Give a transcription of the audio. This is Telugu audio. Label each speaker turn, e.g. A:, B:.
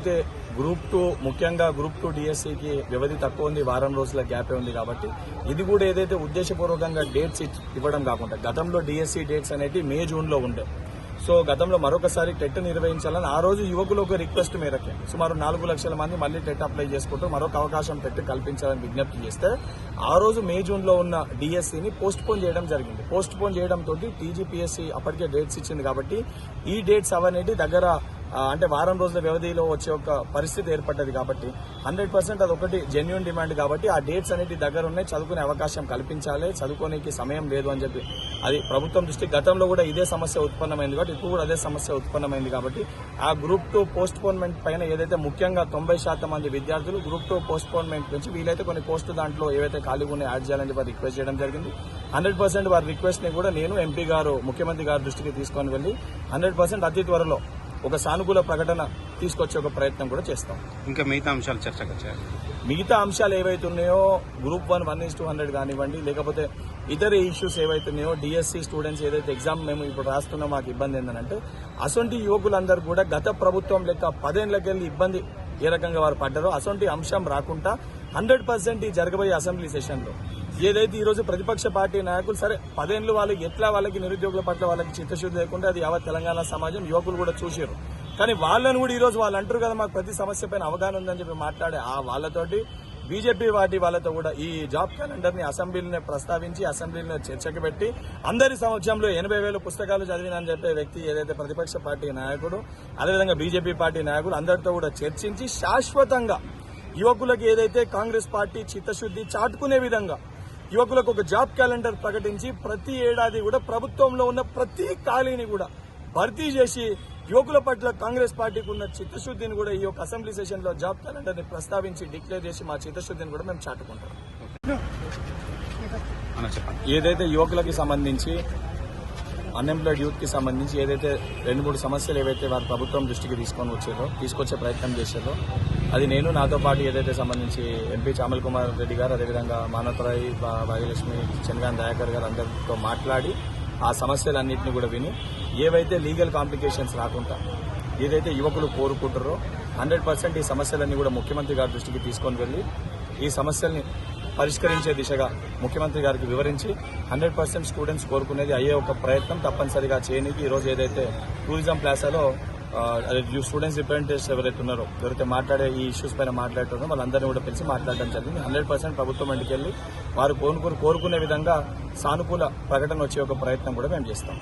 A: ఏదైతే గ్రూప్ టూ ముఖ్యంగా గ్రూప్ టూ డిఎస్సికి వ్యవధి తక్కువ ఉంది వారం రోజుల గ్యాపే ఉంది కాబట్టి ఇది కూడా ఏదైతే ఉద్దేశపూర్వకంగా డేట్స్ ఇవ్వడం కాకుండా గతంలో డిఎస్సి డేట్స్ అనేవి మే జూన్లో ఉండే. సో గతంలో మరొకసారి టెట్ నిర్వహించాలని ఆ రోజు యువకులు ఒక రిక్వెస్ట్ మేరకే. సుమారు నాలుగు లక్షల మంది మళ్ళీ టెట్ అప్లై చేసుకుంటూ మరొక అవకాశం టెట్ కల్పించాలని విజ్ఞప్తి చేస్తే ఆ రోజు మే జూన్లో ఉన్న డిఎస్సిని పోస్ట్ పోన్ చేయడం జరిగింది. పోస్ట్ పోన్ చేయడంతో టీజీపీఎస్సీ అప్పటికే డేట్స్ ఇచ్చింది కాబట్టి ఈ డేట్స్ అవనేటి దగ్గర అంటే వారం రోజుల వ్యవధిలో వచ్చే ఒక పరిస్థితి ఏర్పడ్డది కాబట్టి హండ్రెడ్ పర్సెంట్ అది ఒకటి జెన్యున్ డిమాండ్ కాబట్టి ఆ డేట్స్ అనేటి దగ్గర ఉన్నాయి చదువుకునే అవకాశం కల్పించాలి చదువుకోనికి సమయం లేదు అని చెప్పి. అది ప్రభుత్వం దృష్టి గతంలో కూడా ఇదే సమస్య ఉత్పన్నమైంది కాబట్టి ఇప్పుడు కూడా అదే సమస్య ఉత్పన్నమైంది కాబట్టి ఆ గ్రూప్ టూ పోస్ట్ పోన్మెంట్ పైన ఏదైతే ముఖ్యంగా తొంభై శాతం మంది విద్యార్థులు గ్రూప్ టూ పోస్ట్ పోన్మెంట్ నుంచి వీలైతే కొన్ని పోస్టు దాంట్లో ఏవైతే ఖాళీగా ఉన్నాయో యాడ్ చేయాలని చెప్పి రిక్వెస్ట్ చేయడం జరిగింది. హండ్రెడ్ పర్సెంట్ వారి రిక్వెస్ట్ని కూడా నేను ఎంపీ గారు ముఖ్యమంత్రి గారి దృష్టికి తీసుకొని వెళ్ళి హండ్రెడ్ పర్సెంట్ అతి త్వరలో ఒక సానుకూల ప్రకటన తీసుకొచ్చే ఒక ప్రయత్నం కూడా చేస్తాం.
B: ఇంకా మిగతా అంశాలు చర్చకు వచ్చాయి?
A: మిగతా అంశాలు ఏవైతే ఉన్నాయో group one one is two hundred కానివ్వండి లేకపోతే ఇతర ఇష్యూస్ ఏవైతే ఉన్నాయో డిఎస్సి స్టూడెంట్స్ ఏదైతే ఎగ్జామ్ మేము ఇప్పుడు రాస్తున్నా మాకు ఇబ్బంది ఏంటంటే అసొంటి యువకులందరూ కూడా గత ప్రభుత్వం లెక్క పదేళ్ళకెళ్ళి ఇబ్బంది ఏ రకంగా వారు పడ్డారో అసొంటి అంశం రాకుండా హండ్రెడ్ పర్సెంట్ ఈ జరగబోయే అసెంబ్లీ సెషన్లో ఏదైతే ఈరోజు ప్రతిపక్ష పార్టీ నాయకులు సరే పదేళ్ళు వాళ్ళకి ఎట్లా వాళ్ళకి నిరుద్యోగుల పట్ల వాళ్ళకి చిత్తశుద్ధి లేకుండా అది యావత్ తెలంగాణ సమాజం యువకులు కూడా చూసారు కానీ వాళ్ళని కూడా ఈరోజు వాళ్ళు అంటారు కదా మాకు ప్రతి సమస్య పైన అవగాహన ఉందని చెప్పి మాట్లాడే ఆ వాళ్ళతోటి బీజేపీ పార్టీ వాళ్ళతో కూడా ఈ జాబ్ క్యాలెండర్ని అసెంబ్లీని ప్రస్తావించి అసెంబ్లీలో చర్చకు పెట్టి అందరి సమక్షంలో ఎనభై వేల పుస్తకాలు చదివినని చెప్పే వ్యక్తి ఏదైతే ప్రతిపక్ష పార్టీ నాయకుడు అదేవిధంగా బీజేపీ పార్టీ నాయకుడు అందరితో కూడా చర్చించి శాశ్వతంగా యువకులకు ఏదైతే కాంగ్రెస్ పార్టీ చిత్తశుద్ధి చాటుకునే విధంగా యువకులకు ఒక జాబ్ క్యాలెండర్ ప్రకటించి ప్రతి ఏడాది కూడా ప్రభుత్వంలో ఉన్న ప్రతి ఖాళీని కూడా భర్తీ చేసి యువకుల పట్ల కాంగ్రెస్ పార్టీకి ఉన్న చిత్తశుద్ధిని కూడా ఈ యొక్క అసెంబ్లీ సెషన్లో జాబ్ క్యాలెండర్ని ప్రస్తావించి డిక్లేర్ చేసి మా చిత్తశుద్ధిని కూడా మేము చాటుకుంటాం. ఏదైతే యువకులకి సంబంధించి అన్ఎంప్లాయిడ్ యూత్కి సంబంధించి ఏదైతే రెండు మూడు సమస్యలు ఏవైతే వారు ప్రభుత్వం దృష్టికి తీసుకొని వచ్చారో తీసుకొచ్చే ప్రయత్నం చేశారో అది నేను నాతో పాటు ఏదైతే సంబంధించి ఎంపీ చామల్ కుమార్ రెడ్డి గారు అదేవిధంగా మానవతరాయి భాగ్యలక్ష్మి చెన్గాన్ దయాకర్ గారు అందరితో మాట్లాడి ఆ సమస్యలన్నింటినీ కూడా విని ఏవైతే లీగల్ కాంప్లికేషన్స్ రాకుండా ఏదైతే యువకులు కోరుకుంటారో హండ్రెడ్ పర్సెంట్ ఈ సమస్యలన్నీ కూడా ముఖ్యమంత్రి గారి దృష్టికి తీసుకొని వెళ్ళి ఈ సమస్యల్ని పరిష్కరించే దిశగా ముఖ్యమంత్రి గారికి వివరించి హండ్రెడ్ పర్సెంట్ స్టూడెంట్స్ కోరుకునేది అయ్యే ఒక ప్రయత్నం తప్పనిసరిగా చేయడానికి ఈరోజు ఏదైతే టూరిజం ప్లాసాలో స్టూడెంట్స్ రిప్రజెంటేటివ్స్ ఎవరైతే ఉన్నారో ఎవరైతే మాట్లాడే ఈ ఇష్యూస్ పైన మాట్లాడుతున్నారో వాళ్ళందరినీ కూడా పిలిచి మాట్లాడడం జరిగింది. హండ్రెడ్ పర్సెంట్ ప్రభుత్వం ఇంటికెళ్ళి వారు కోరుకునే విధంగా సానుకూల ప్రకటన వచ్చే ఒక ప్రయత్నం కూడా మేము చేస్తాం.